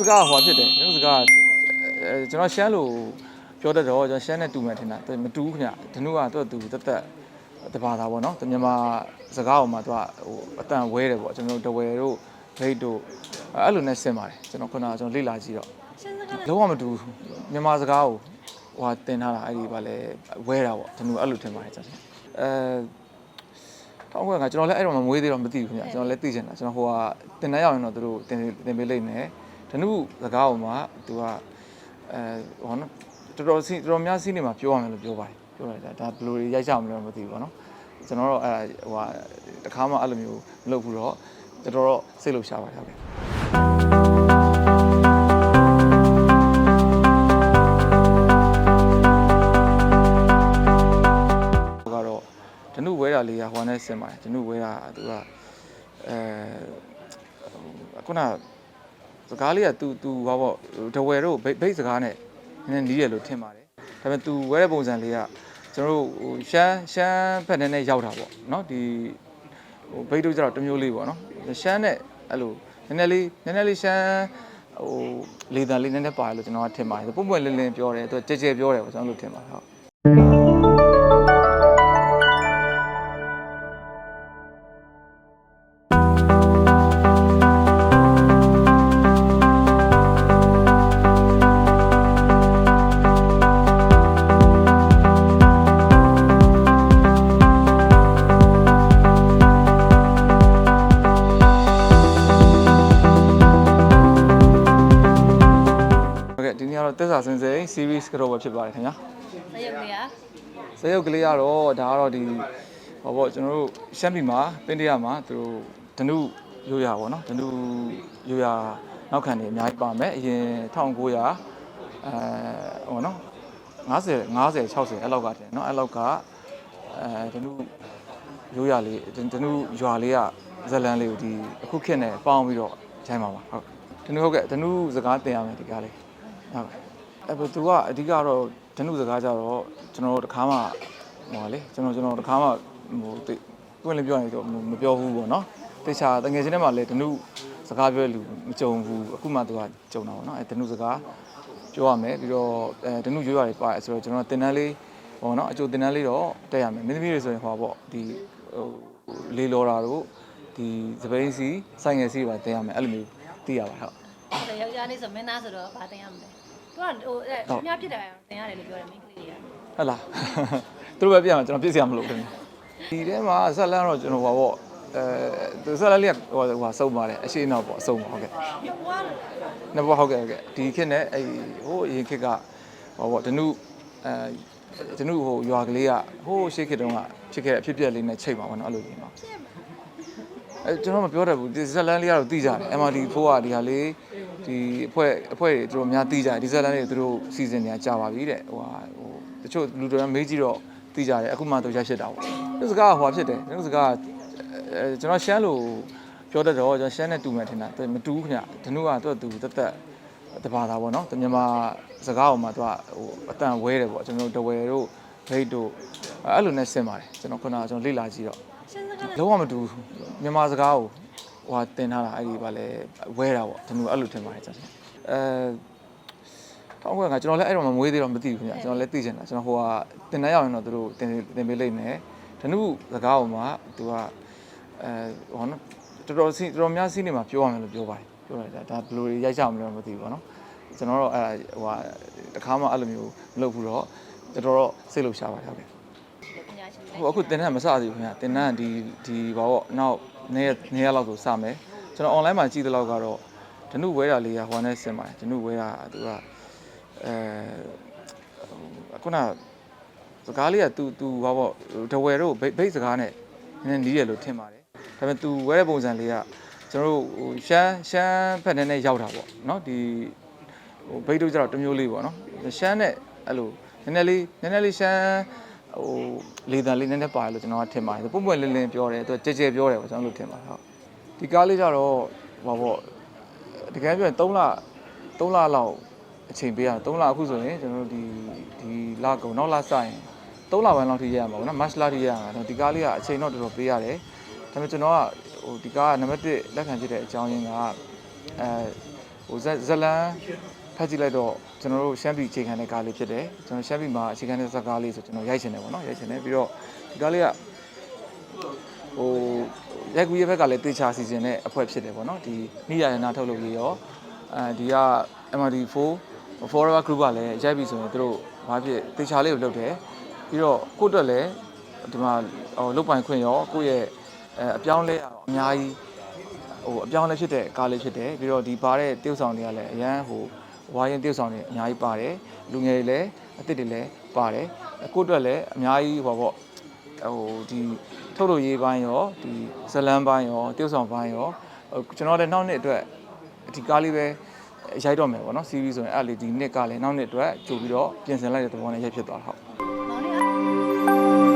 စကားကဟိုဖြစ်တယ်ကျွန်တော်စကားအဲကျွန်တော်ရှမ်းလို့ပြောတတ်တော့ကျွန်တော်ရှမ်းနဲ့တူမယ်ထင်တာသူမတူဘူးခင်ဗျဒနုကသူ့သူတက်တက်တဘာသာပေါ့နော်သူမြန်မာစကားပေါ်မှာသူကဟိုအတန်ဝဲတယ်ပေါ့ကျွန်တော်တဝဲတို့ဘိတ်တို့အဲ့လိုနဲ့ဆင်ပါတယ်ကျွန်တော်ခုနကကျွန်တော်လေ့လာကြည့်တော့ရှင်းစကားလုံးဝမတူဘူးမြန်မာစကားကိုဟိုဟာတင်ထားတာအဲ့ဒီဗာလဲဝဲတာပေါ့ဒနုအဲ့လိုထင်ပါတယ်ကျွန်တော်အဲတောင်းခွင့်ကကျွန်တော်လည်းအဲ့တော့မမွေးသေးတော့မသိဘူးခင်ဗျကျွန်တော်လည်းသိချင်တာကျွန်တော်ဟိုဟာတင်တန်းရောက်ရင်တော့သူတို့တင်တင်ပေးလိုက်မယ် ဒနုစကားပေါ်မှာသူကအဲဟောနော်တော်တော်စီတော်တော်များစီးနေမှာပြောရမယ်လို့ပြောပါတယ်ပြောရတယ်ဒါဒါဘယ်လိုရိုက်ကြအောင်လဲမသိဘူးပေါ့နော်ကျွန်တော်တော့အဲ့ဟိုဟာတခါမှအဲ့လိုမျိုးမလုပ်ဘူးတော့တော်တော်စိတ်လှုပ်ရှားပါတယ်ဟုတ်ကဲ့ဟိုကတော့ဒနုဝဲတာလေးကဟိုနဲ့ဆင်ပါတယ်ဒနုဝဲတာကသူကအဲခုန စကားလေးက तू तू ဘာပေါ့ဒဝယ်တို့ဘိတ်စကားနဲ့နည်းနည်းနီးတယ်လို့ထင်ပါတယ်ဒါပေမဲ့ तू ဝဲတဲ့ပုံစံလေးကကျွန်တော်တို့ရှမ်းရှမ်းဘက်နဲ့ရောက်တာပေါ့နော်ဒီဟိုဘိတ်တို့ကျတော့တမျိုးလေးပေါ့နော်ရှမ်းနဲ့အဲ့လိုနည်းနည်းလေးနည်းနည်းလေးရှမ်းဟိုလေတံလေးနည်းနည်းပါတယ်လို့ကျွန်တော်ကထင်ပါတယ်ပုံပွင့်လင်းလင်းပြောတယ်သူကြဲကြဲပြောတယ်ပေါ့ကျွန်တော်လို့ထင်ပါတယ်ဟုတ် series ကတော့ပဲဖြစ်ပါတယ်ခင်ဗျာ။ဆက်ရုပ်လေးอ่ะဇယုတ်ကလေးကတော့ဒါကတော့ဒီဟောပေါ့ကျွန်တော်တို့ရှမ်းပြည်မှာပင်တရမှာသူတို့ဓနုရိုးရပါတော့ဓနုရိုးရနောက်ခံနေအများကြီးပါမယ်အရင်1900အဲဟောနော်50 50 60အဲ့လောက်ကတင်နော်အဲ့လောက်ကအဲဓနုရိုးရလေးဓနုရွာလေးကဇလန်လေးကိုဒီအခုခေတ်နဲ့ပေါင်းပြီးတော့ခြိုင်းပါပါဟုတ်ဓနုဟုတ်ကဲ့ဓနုစကားတင်ရမယ်ဒီကားလေးဟုတ်ကဲ့ အဲ့ဘသူကအဓိကတော့ဒနုစကားကြတော့ကျွန်တော်တို့တစ်ခါမှဟိုပါလေကျွန်တော်ကျွန်တော်တစ်ခါမှဟိုတိပွင့်လင်းပြောရင်တော့မပြောဘူးပေါ့နော်တေချာတငယ်ချင်းထဲမှာလည်းဒနုစကားပြောတဲ့လူမကြုံဘူးအခုမှသူကကြုံတာပေါ့နော်အဲဒနုစကားပြောရမယ်ပြီးတော့အဲဒနုရွရွတွေပါတယ်ဆိုတော့ကျွန်တော်တင်တန်းလေးဟောနော်အကျိုးတင်တန်းလေးတော့တက်ရမယ်မင်းသမီးတွေဆိုရင်ဟောပေါ့ဒီဟိုလေလော်တာတို့ဒီစပိန်စီဆိုင်ငယ်စီပါတင်ရမယ်အဲ့လိုမျိုးသိရပါဟုတ်အဲ့ယောက်ျားလေးဆိုမင်းသားဆိုတော့ဗာတင်ရမလဲ သူကဟိုအဲ့မြဖြစ်တယ်တင်ရတယ်လို့ပြောတယ်မိန်းကလေးတွေကဟုတ်လားသူတို့ပဲပြန်မှာကျွန်တော်ပြည့်စရာမလိုဘူးဒီထဲမှာဆက်လန်းတော့ကျွန်တော်ဟောပေါ့အဲသူဆက်လန်းလေးကဟိုဟိုစုံပါတယ်အရှိနောက်ပေါ့အစုံပါဟုတ်ကဲ့ဘွားနှစ်ဘွားဟုတ်ကဲ့ဟုတ်ကဲ့ဒီခေတ်နဲ့အဲဟိုအရင်ခေတ်ကဟောပေါ့ဒနုအဲဒနုဟိုရွာကလေးကဟိုရှေ့ခေတ်တုန်းကဖြစ်ခဲ့တဲ့အဖြစ်အပျက်လေးနဲ့ချိန်ပါဘောနော်အဲ့လိုကြီးနော်အဲကျွန်တော်မပြောတတ်ဘူးဒီဇက်လန်လေးကတော့သိကြတယ် MRD 4 ကဒီဟာလေး ဒီအဖွဲ့အဖွဲ့တွေသူတို့များသိကြတယ်ဒီဇက်လန်လေးတွေသူတို့စီစဉ်နေတာကြာပါပြီတဲ့ဟိုဟာဟိုတချို့လူတွေမေးကြည့်တော့သိကြတယ်အခုမှသူရရှိတာပေါ့ဒီစကားကဟိုဟာဖြစ်တယ်ဒီစကားကအဲကျွန်တော်ရှမ်းလို့ပြောတတ်တော့ကျွန်တော်ရှမ်းနဲ့တူမယ်ထင်တာသူမတူဘူးခင်ဗျဒနုကသူ့သူတက်တက်တဘာသာပေါ့နော်သူမြန်မာစကားပေါ်မှာသူကဟိုအတန်ဝဲတယ်ပေါ့ကျွန်တော်တဝဲတို့ဘိတ်တို့အဲ့လိုနဲ့ဆင်ပါတယ်ကျွန်တော်ခုနကကျွန်တော်လေ့လာကြည့်တော့ရှင်းစကားလုံးဝမတူဘူးမြန်မာစကားကို ဟိုဟာတင်ထားတာအဲ့ဒီဗာလဲဝဲတာပေါ့ဒနုအဲ့လိုထင်ပါတယ်ကျွန်တော်အဲတောင်းခွင့်ကကျွန်တော်လည်းအဲ့တော့မမွေးသေးတော့မသိဘူးခင်ဗျကျွန်တော်လည်းသိချင်တာကျွန်တော်ဟိုဟာတင်တန်းရောက်ရင်တော့သူတို့တင်တင်ပေးလိုက်မယ်ဒနုစကားပေါ်မှာသူကအဲဟောနော်တော်တော်စီတော်တော်များစီးနေမှာပြောရမယ်လို့ပြောပါတယ်ပြောရတယ်ဒါဒါဘယ်လိုရိုက်ကြအောင်လဲမသိဘူးပေါ့နော်ကျွန်တော်တော့အဲ့ဟိုဟာတခါမှအဲ့လိုမျိုးမလုပ်ဘူးတော့တော်တော်စိတ်လှုပ်ရှားပါတယ်ဟုတ်ကဲ့ပညာရှင်ဟိုအခုတင်တန်းမစသေးဘူးခင်ဗျတင်တန်းကဒီဒီဘာပေါ့နောက် နေ့နေ့ရက်လောက်ဆိုစမယ်ကျွန်တော် online မှာကြည့်တဲ့လောက်ကတော့ဒနုဝဲတာလေးကဟိုနဲ့ဆင်ပါတယ်ဒနုဝဲတာကသူကအဲခုနစကားလေးက तू तू ဘာပေါ့ဒဝဲတို့ဘိတ်ဘိတ်စကားနဲ့နည်းနည်းနီးတယ်လို့ထင်ပါတယ်ဒါပေမဲ့ तू ဝဲတဲ့ပုံစံလေးကကျွန်တော်တို့ဟိုရှမ်းရှမ်းဘက်နဲ့နဲ့ရောက်တာပေါ့เนาะဒီဟိုဘိတ်တို့ကျတော့တစ်မျိုးလေးပေါ့เนาะရှမ်းနဲ့အဲ့လိုနည်းနည်းလေးနည်းနည်းလေးရှမ်း ဟိုလေတံလေးနည်းနည်းပါတယ်လို့ကျွန်တော်ကထင်ပါတယ်ပုံပွင့်လင်းလင်းပြောတယ်သူကြဲကြဲပြောတယ်ပေါ့ကျွန်တော်လို့ထင်ပါတယ်ဟုတ်ဒီကားလေးကျတော့ဘာပေါ့တကယ်ပြောရင်3လ3လလောက်အချိန်ပေးရ3လအခုဆိုရင်ကျွန်တော်တို့ဒီဒီလကုန်နောက်လစရင်3လပိုင်းလောက်ထိရရမှာပေါ့နော်မတ်လထိရရမှာဒီကားလေးကအချိန်တော့တော်တော်ပေးရတယ်ဒါပေမဲ့ကျွန်တော်ကဟိုဒီကားကနံပါတ်1လက်ခံဖြစ်တဲ့အကြောင်းရင်းကအဲဟိုဇက်ဇက်လန် ဖတ်ကြည့်လိုက်တော့ကျွန်တော်တို့ရှမ်းပြည်အခြေခံတဲ့ကားလေးဖြစ်တယ်ကျွန်တော်ရှမ်းပြည်မှာအခြေခံတဲ့ဇက်ကားလေးဆိုကျွန်တော်ရိုက်ချင်တယ်ပေါ့နော်ရိုက်ချင်တယ်ပြီးတော့ဒီကားလေးကဟိုရက်ကူရဲ့ဘက်ကလည်းတေချာစီစဉ်တဲ့အဖွဲ့ဖြစ်တယ်ပေါ့နော်ဒီမိရရနာထုတ်လုပ်ရေးရောအဲဒီက MRD4 Forever Group ကလည်းရိုက်ပြီဆိုရင်သူတို့ဘာဖြစ်တေချာလေးကိုလုပ်တယ်ပြီးတော့ကိုယ့်အတွက်လည်းဒီမှာဟိုလုတ်ပိုင်ခွင့်ရောကိုယ့်ရဲ့အဲအပြောင်းလဲရတော့အများကြီးဟိုအပြောင်းလဲဖြစ်တဲ့ကားလေးဖြစ်တယ်ပြီးတော့ဒီပါတဲ့တရုပ်ဆောင်တွေကလည်းအရန်ဟို ဝါရင်တရုပ်ဆောင်တွေအများကြီးပါတယ်လူငယ်တွေလည်းအသစ်တွေလည်းပါတယ်ကိုယ့်အတွက်လည်းအများကြီးဟိုပေါ့ဟိုဒီထုတ်လို့ရေးပိုင်းရောဒီဇလန်းပိုင်းရောတရုပ်ဆောင်ပိုင်းရောဟိုကျွန်တော်လည်းနောက်နှစ်အတွက်ဒီကားလေးပဲရိုက်တော့မယ်ပေါ့နော် series ဆိုရင်အဲ့လေဒီနှစ်ကလည်းနောက်နှစ်အတွက်ကြိုပြီးတော့ပြင်ဆင်လိုက်တဲ့သဘောနဲ့ရိုက်ဖြစ်သွားတာဟုတ်မောင်လေး